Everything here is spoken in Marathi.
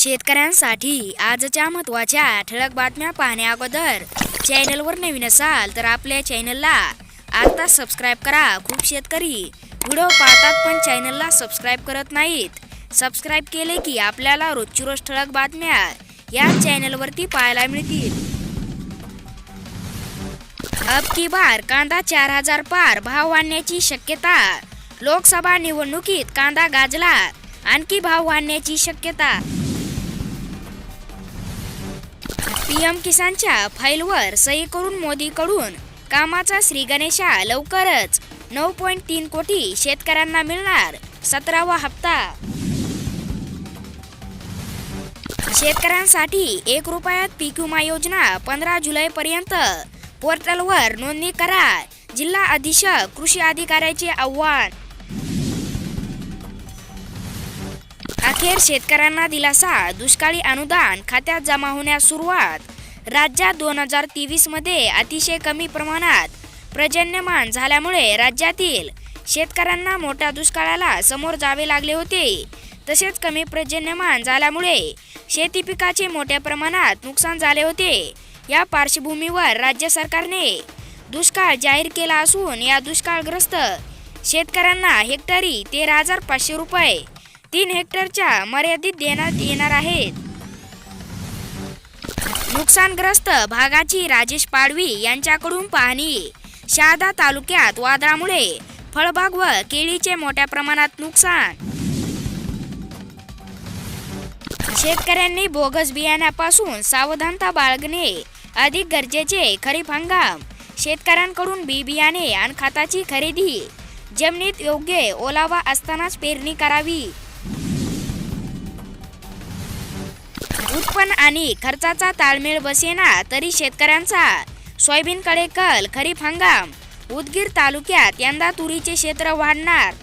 शेतकऱ्यांसाठी आजच्या महत्त्वाच्या ठळक बातम्या पाहण्या अगोदर चॅनलवर नवीन असाल तर आपल्या चॅनलला आता सबस्क्राईब करा. खूप शेतकरी व्हिडिओ पाहतात पण चॅनलला सबस्क्राईब करत नाहीत. सबस्क्राईब केले की आपल्याला रोजची रोज ठळक बातम्या या चॅनलवरती पाहायला मिळतील. अब की बार कांदा चार हजार पार भाव वाढण्याची शक्यता. लोकसभा निवडणुकीत कांदा गाजला. आणखी भाव वाढण्याची शक्यता. पीएम किसानच्या फाईलवर सही करून मोदीकडून कामाचा श्री गणेशा लवकरच नऊ पॉईंट तीन कोटी शेतकऱ्यांना मिळणार सतरावा हप्ता. शेतकऱ्यांसाठी एक रुपयात पीक विमा योजना पंधरा जुलैपर्यंत पोर्टलवर नोंदणी करा जिल्हा अधीक्षक कृषी अधिकाऱ्याचे आव्हान. अखेर शेतकऱ्यांना दिलासा दुष्काळी अनुदान खात्यात जमा होण्यास सुरुवात. राज्यात दोन हजार तेवीसमध्ये अतिशय कमी प्रमाणात पर्जन्यमान झाल्यामुळे राज्यातील शेतकऱ्यांना मोठ्या दुष्काळाला समोर जावे लागले होते. तसेच कमी पर्जन्यमान झाल्यामुळे शेती पिकाचे मोठ्या प्रमाणात नुकसान झाले होते. या पार्श्वभूमीवर राज्य सरकारने दुष्काळ जाहीर केला असून या दुष्काळग्रस्त शेतकऱ्यांना हेक्टरी तेरा हजार पाचशे रुपये तीन हेक्टरच्या मर्यादित देण्यात येणार आहेत. नुकसानग्रस्त भागाची राजेश पाडवी यांच्याकडून पाहणी. शहादा तालुक्यात वादळामुळे फळबाग व केळीचे मोठ्या प्रमाणात नुकसान. शेतकऱ्यांनी बोगस बियाण्यापासून सावधानता बाळगणे अधिक गरजेचे खरीप हंगाम. शेतकऱ्यांकडून बी बियाणे आणि खताची खरेदी. जमिनीत योग्य ओलावा असतानाच पेरणी करावी. उत्पन्न आणि खर्चाचा ताळमेळ बसेना तरी शेतकऱ्यांचा. सोयाबीनकडे कल खरीप हंगाम. उदगीर तालुक्यात यंदा तुरीचे क्षेत्र वाढणार.